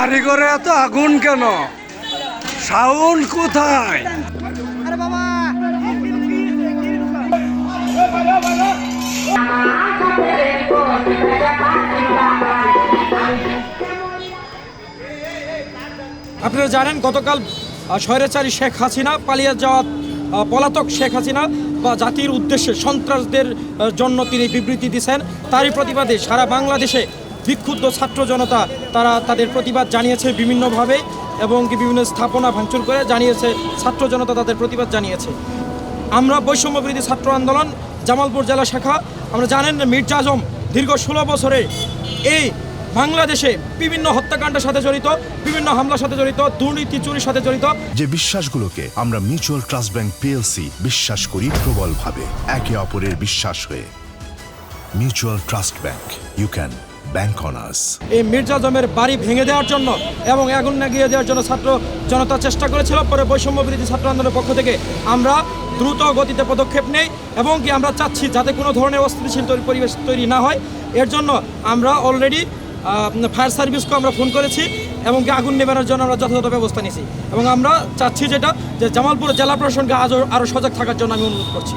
বাড়ি ঘরে এত আগুন কেন? সাউন্ড কোথায়? আপনারা জানেন, গতকাল স্বৈরাচারী শেখ হাসিনা পালিয়ে যাওয়া পলাতক শেখ হাসিনা বা জাতির উদ্দেশ্যে সন্ত্রাসদের জন্য তিনি বিবৃতি দিয়েছেন তারই প্রতিবাদে সারা বাংলাদেশে বিক্ষুব্ধ ছাত্র জনতা তারা তাদের প্রতিবাদ জানিয়েছে বিভিন্নভাবে এবং বিভিন্ন স্থাপনা ভাঙচুর করে জানিয়েছে, ছাত্র জনতা তাদের প্রতিবাদ জানিয়েছে। আমরা বৈষম্য বিরোধী ছাত্র আন্দোলন, জামালপুর জেলা শাখা, আমরা জানেন মির্জা আজম দীর্ঘ ষোলো বছরে এই বাংলাদেশে বিভিন্ন হত্যাকাণ্ডের সাথে জড়িত, বিভিন্ন হামলার সাথে জড়িত, দুর্নীতি, চুরির সাথে জড়িত। যে বিশ্বাসগুলোকে আমরা মিউচুয়াল ট্রাস্ট ব্যাংক পিএলসি বিশ্বাস করি প্রবলভাবে, একে অপরের বিশ্বাস হয়ে। Mutual trust bank you can bank on us এই মির্জা আজমের বাড়ি ভেঙে দেওয়ার জন্য এবং আগুন লাগিয়ে দেওয়ার জন্য ছাত্র জনতা চেষ্টা করেছিল, পরে বৈষম্য বিরোধী ছাত্র আন্দোলনের পক্ষ থেকে আমরা দ্রুত গতিতে পদক্ষেপ নেই এবং কি আমরা চাচ্ছি যাতে কোনো ধরনের অস্থিতিশীল পরিবেশ তৈরি না হয়। এর জন্য আমরা অলরেডি ফায়ার সার্ভিসকে আমরা ফোন করেছি এবং কি আগুন নেবানোর জন্য আমরা যথাযথ ব্যবস্থা নিয়েছি। এবং আমরা চাচ্ছি যেটা, যে জামালপুর জেলা প্রশাসনকে আজও আরও সজাগ থাকার জন্য আমি অনুরোধ করছি।